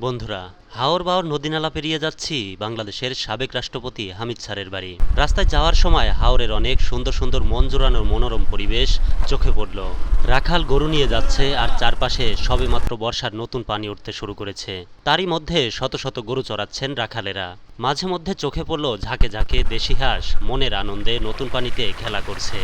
বন্ধুরা, হাওর বাওর নদীনালা পেরিয়ে যাচ্ছি বাংলাদেশের সাবেক রাষ্ট্রপতি হামিদ স্যারের বাড়ি। রাস্তায় যাওয়ার সময় হাওরের অনেক সুন্দর সুন্দর মন জোড়ানোর মনোরম পরিবেশ চোখে পড়ল। রাখাল গরু নিয়ে যাচ্ছে আর চারপাশে সবেমাত্র বর্ষার নতুন পানি উঠতে শুরু করেছে। তারই মধ্যে শত শত গরু চড়াচ্ছেন রাখালেরা। মাঝে মধ্যে চোখে পড়ল ঝাঁকে ঝাঁকে দেশি হাঁস, মনের আনন্দে নতুন পানিতে খেলা করছে।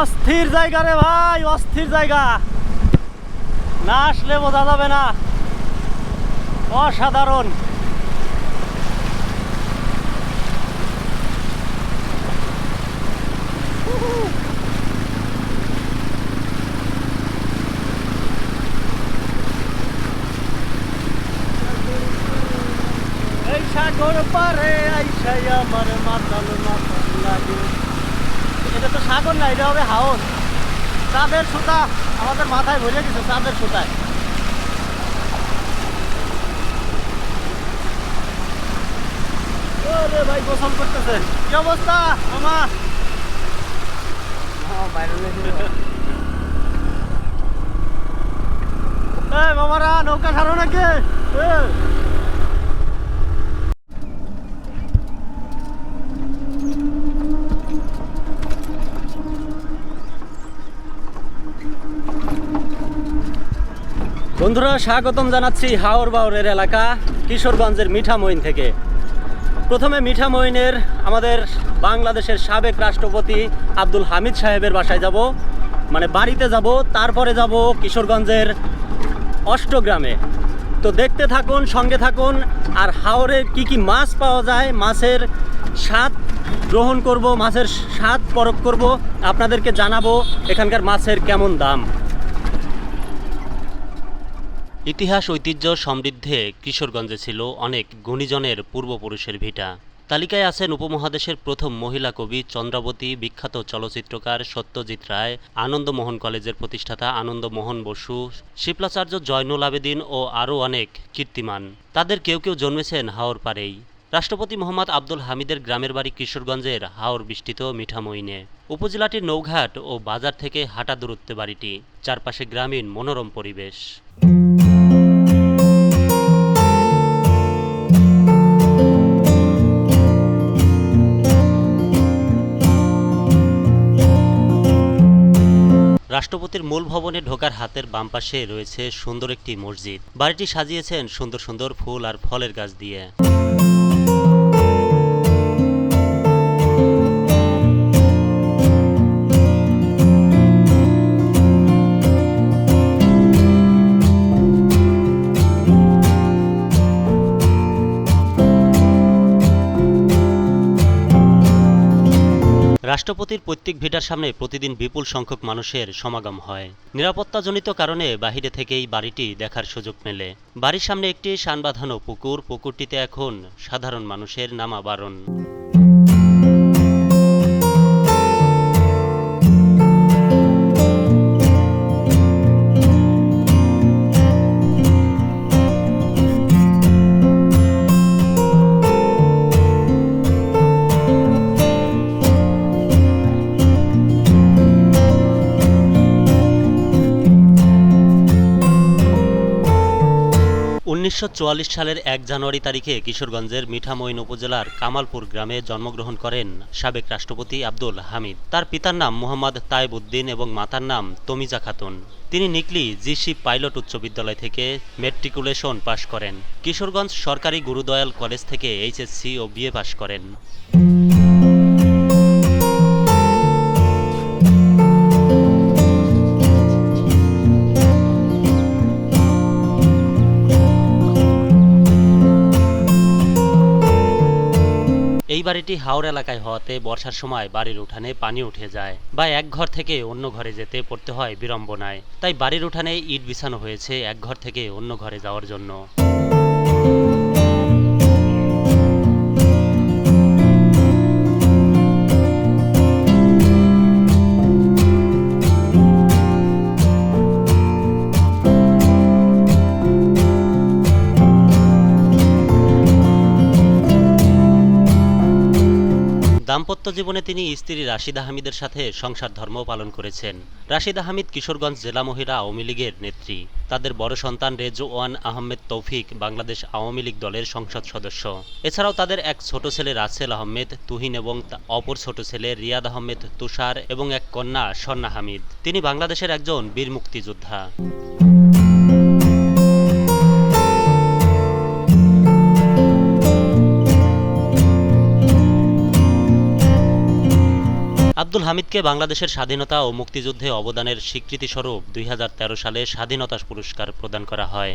অস্থির জায়গা রে ভাই, অস্থির জায়গা। না আসলে বোঝা যাবে না। অসাধারণ। সাগর পারে আইসাই আমার মাতাল মাতাল লাগে। এটা তো সাগর না এটা হবে হাওর। চাঁদের সুতা আমাদের মাথায় ভরে গেছে চাঁদের সুতায়। ওরে ভাই গোসল করতেছে। কি অবস্থা মামা? মামারা নৌকা ছাড়ো নাকি? বন্ধুরা, স্বাগতম জানাচ্ছি হাওর বাওরের এলাকা, কিশোরগঞ্জের মিঠামইন থেকে। প্রথমে মিঠামইনের আমাদের বাংলাদেশের সাবেক রাষ্ট্রপতি আব্দুল হামিদ সাহেবের বাসায় যাব মানে বাড়িতে যাব, তারপরে যাব কিশোরগঞ্জের অষ্টগ্রামে। তো দেখতে থাকুন, সঙ্গে থাকুন, আর হাওরে কি কি মাছ পাওয়া যায়, মাছের স্বাদ গ্রহণ করব, মাছের স্বাদ পরখ করব, আপনাদেরকে জানাব এখানকার মাছের কেমন দাম। ইতিহাস, ঐতিহ্য সমৃদ্ধে কিশোরগঞ্জে ছিল অনেক গুণীজনের পূর্বপুরুষের ভিটা। তালিকায় আছেন উপমহাদেশের প্রথম মহিলা কবি চন্দ্রাবতী, বিখ্যাত চলচ্চিত্রকার সত্যজিৎ রায়, আনন্দমোহন কলেজের প্রতিষ্ঠাতা আনন্দমোহন বসু, শিবলাচার্য জয়নুল আবেদিন ও আরও অনেক কীর্তিমান। তাদের কেউ কেউ জন্মেছেন হাওর পাড়েই। রাষ্ট্রপতি মোহাম্মদ আব্দুল হামিদের গ্রামের বাড়ি কিশোরগঞ্জের হাওর বিষ্টিত মিঠামইনে উপজেলাটির নৌঘাট ও বাজার থেকে হাঁটা দূরত্বে বাড়িটি। চারপাশে গ্রামীণ মনোরম পরিবেশ। রাষ্ট্রপতির মূল ভবনে ঢোকার হাতের বাম পাশে রয়েছে সুন্দর একটি মসজিদ। বাড়িটি সাজিয়েছেন সুন্দর সুন্দর ফুল আর ফলের গাছ দিয়ে। রাষ্ট্রপতির পৈতৃক ভিটার সামনে প্রতিদিন বিপুল সংখ্যক মানুষের সমাগম হয়। নিরাপত্তাজনিত কারণে বাহিরে থেকেই বাড়িটি দেখার সুযোগ মেলে। বাড়ির সামনে একটি সানবাঁধানো পুকুর, পুকুরটিতে এখন সাধারণ মানুষের নামা বারণ উনিশশো চুয়াল্লিশ সালের এক জানুয়ারি তারিখে কিশোরগঞ্জের মিঠামইন উপজেলার কামালপুর গ্রামে জন্মগ্রহণ করেন সাবেক রাষ্ট্রপতি আব্দুল হামিদ। তার পিতার নাম মোহাম্মদ তায়েব উদ্দিন এবং মাতার নাম তমিজা খাতুন। তিনি নিকলি জিসি পাইলট উচ্চ বিদ্যালয় থেকে মেট্রিকুলেশন পাশ করেন। কিশোরগঞ্জ সরকারি গুরুদয়াল কলেজ থেকে এইচএসসি ও বিএ পাশ করেন। এই বাড়িটি হাওর এলাকায় হওয়াতে বর্ষার সময় বাড়ির উঠানে পানি উঠে যায়। বা এক ঘর থেকে অন্য ঘরে যেতে পড়তে হয় বিড়ম্বনায়। তাই বাড়ির উঠানে ইট বিছানো হয়েছে এক ঘর থেকে অন্য ঘরে যাওয়ার জন্য। জীবনে তিনি স্ত্রী রাশিদা হামিদের সাথে সংসার ধর্ম পালন করেছেন। রাশিদা হামিদ কিশোরগঞ্জ জেলা মহিলা আওয়ামী লীগের নেত্রী। তাদের বড় সন্তান রেজওয়ান আহমেদ তৌফিক বাংলাদেশ আওয়ামী লীগ দলের সংসদ সদস্য। এছাড়াও তাদের এক ছোট ছেলে রাসেল আহমেদ, তুহিন এবং অপর ছোট ছেলে রিয়াদ আহমেদ তুষার এবং এক কন্যা স্বর্ণা হামিদ। তিনি বাংলাদেশের একজন বীর মুক্তিযোদ্ধা। আব্দুল হামিদকে বাংলাদেশের স্বাধীনতা ও মুক্তিযুদ্ধে অবদানের স্বীকৃতিস্বরূপ দুই হাজার তেরো সালে স্বাধীনতা পুরস্কার প্রদান করা হয়।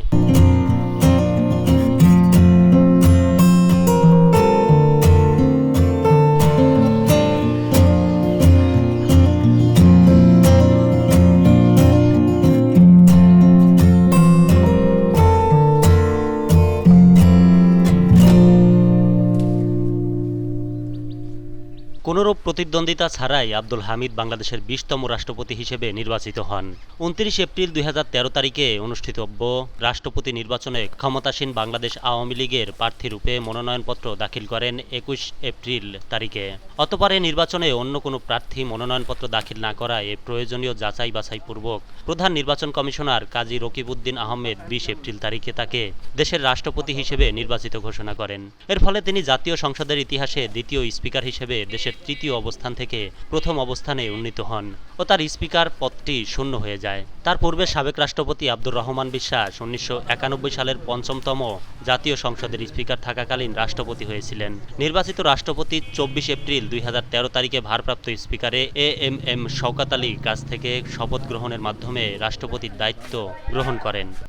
কোনোরূপ প্রতিদ্বন্দ্বিতা ছাড়াই আব্দুল হামিদ বাংলাদেশের বিশতম রাষ্ট্রপতি হিসেবে নির্বাচিত হন। উনত্রিশ এপ্রিল দুই হাজার তেরো তারিখে অনুষ্ঠিতব্য রাষ্ট্রপতি নির্বাচনে ক্ষমতাসীন বাংলাদেশ আওয়ামী লীগের প্রার্থীরূপে মনোনয়নপত্র দাখিল করেন একুশ এপ্রিল তারিখে। অতপরে নির্বাচনে অন্য কোনো প্রার্থী মনোনয়নপত্র দাখিল না করায় প্রয়োজনীয় যাচাই বাছাই পূর্বক প্রধান নির্বাচন কমিশনার কাজী রকিবউদ্দিন আহমেদ বিশ এপ্রিল তারিখে তাকে দেশের রাষ্ট্রপতি হিসেবে নির্বাচিত ঘোষণা করেন। এর ফলে তিনি জাতীয় সংসদের ইতিহাসে দ্বিতীয় স্পিকার হিসেবে দেশের তৃতীয় অবস্থান থেকে প্রথম অবস্থানে উন্নীত হন ও তার স্পিকার পদটি শূন্য হয়ে যায়। তার পূর্বে সাবেক রাষ্ট্রপতি আব্দুর রহমান বিশ্বাস উনিশশো একানব্বই সালের পঞ্চমতম জাতীয় সংসদের স্পিকার থাকাকালীন রাষ্ট্রপতি হয়েছিলেন। নির্বাচিত রাষ্ট্রপতি চব্বিশ এপ্রিল দুই হাজার তেরো তারিখে ভারপ্রাপ্ত স্পিকারে এ এম এম শওকাত আলীর কাছ থেকে শপথ গ্রহণের মাধ্যমে রাষ্ট্রপতির দায়িত্ব গ্রহণ করেন।